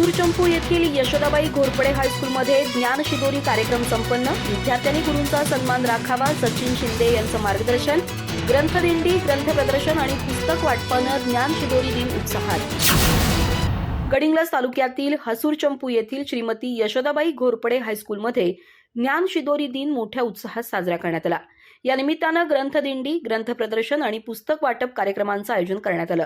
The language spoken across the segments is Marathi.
हसूर चंपू येथील यशोदाबाई घोरपडे हायस्कूलमध्ये ज्ञान शिदोरी कार्यक्रम संपन्न. विद्यार्थ्यांनी गुरूंचा सन्मान राखावा सचिन शिंदे यांचं मार्गदर्शन. ग्रंथदिंडी ग्रंथ प्रदर्शन आणि पुस्तक वाटपानं ज्ञान शिदोरी दिन उत्साहात. गडिंग्लज तालुक्यातील हसूर चंपू येथील श्रीमती यशोदाबाई घोरपडे हायस्कूलमध्ये ज्ञान शिदोरी दिन मोठ्या उत्साहात साजरा करण्यात आला. या निमित्तानं ग्रंथदिंडी ग्रंथ प्रदर्शन आणि पुस्तक वाटप कार्यक्रमांचं आयोजन करण्यात आलं.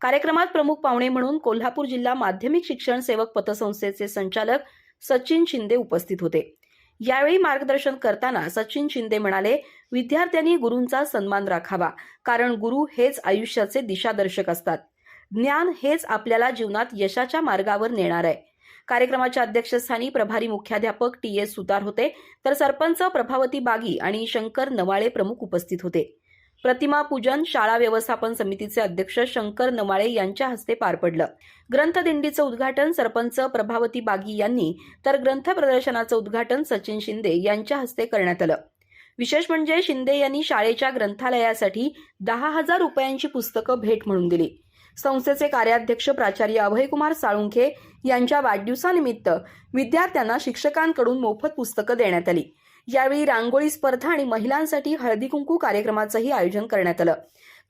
कार्यक्रमात प्रमुख पाहुणे म्हणून कोल्हापूर जिल्हा माध्यमिक शिक्षण सेवक पतसंस्थेचे संचालक सचिन शिंदे उपस्थित होते. यावेळी मार्गदर्शन करताना सचिन शिंदे म्हणाले विद्यार्थ्यांनी गुरूंचा सन्मान राखावा कारण गुरु हेच आयुष्याचे दिशादर्शक असतात. ज्ञान हेच आपल्याला जीवनात यशाच्या मार्गावर नेणार आहे. कार्यक्रमाच्या अध्यक्षस्थानी प्रभारी मुख्याध्यापक टी एस सुतार होते तर सरपंच प्रभावती बागी आणि शंकर नवाळे प्रमुख उपस्थित होते. प्रतिमा पूजन शाळा व्यवस्थापन समितीचे अध्यक्ष शंकर नवाळे यांच्या हस्ते पार पडलं. ग्रंथदिंडीचं उद्घाटन सरपंच प्रभावती बागी यांनी तर ग्रंथ प्रदर्शनाचं उद्घाटन सचिन शिंदे यांच्या हस्ते करण्यात आलं. विशेष म्हणजे शिंदे यांनी शाळेच्या ग्रंथालयासाठी दहा हजार रुपयांची पुस्तकं भेट म्हणून दिली. संस्थेचे कार्याध्यक्ष प्राचार्य अभयकुमार साळुंखे यांच्या वाढदिवसानिमित्त विद्यार्थ्यांना शिक्षकांकडून मोफत पुस्तकं देण्यात आली. यावेळी रांगोळी स्पर्धा आणि महिलांसाठी हळदी कुंकू कार्यक्रमाचंही आयोजन करण्यात आलं.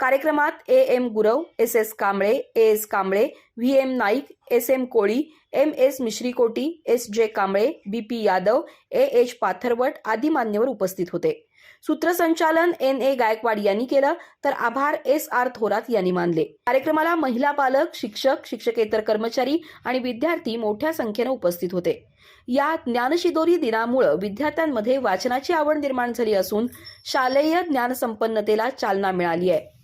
कार्यक्रमात A M Gurav S S Kamble A S Kamble V M Naik S M Koli M S Mishrikoti S J Kamble B P Yadav A H Patharwat आदी मान्यवर उपस्थित होते. सूत्रसंचालन एन ए गायकवाड यांनी केलं तर आभार एस आर थोरात यांनी मानले. कार्यक्रमाला महिला पालक शिक्षक शिक्षकेतर कर्मचारी आणि विद्यार्थी मोठ्या संख्येनं उपस्थित होते. या ज्ञानशिदोरी दिनामुळं विद्यार्थ्यांमध्ये वाचनाची आवड निर्माण झाली असून शालेय ज्ञानसंपन्नतेला चालना मिळाली आहे.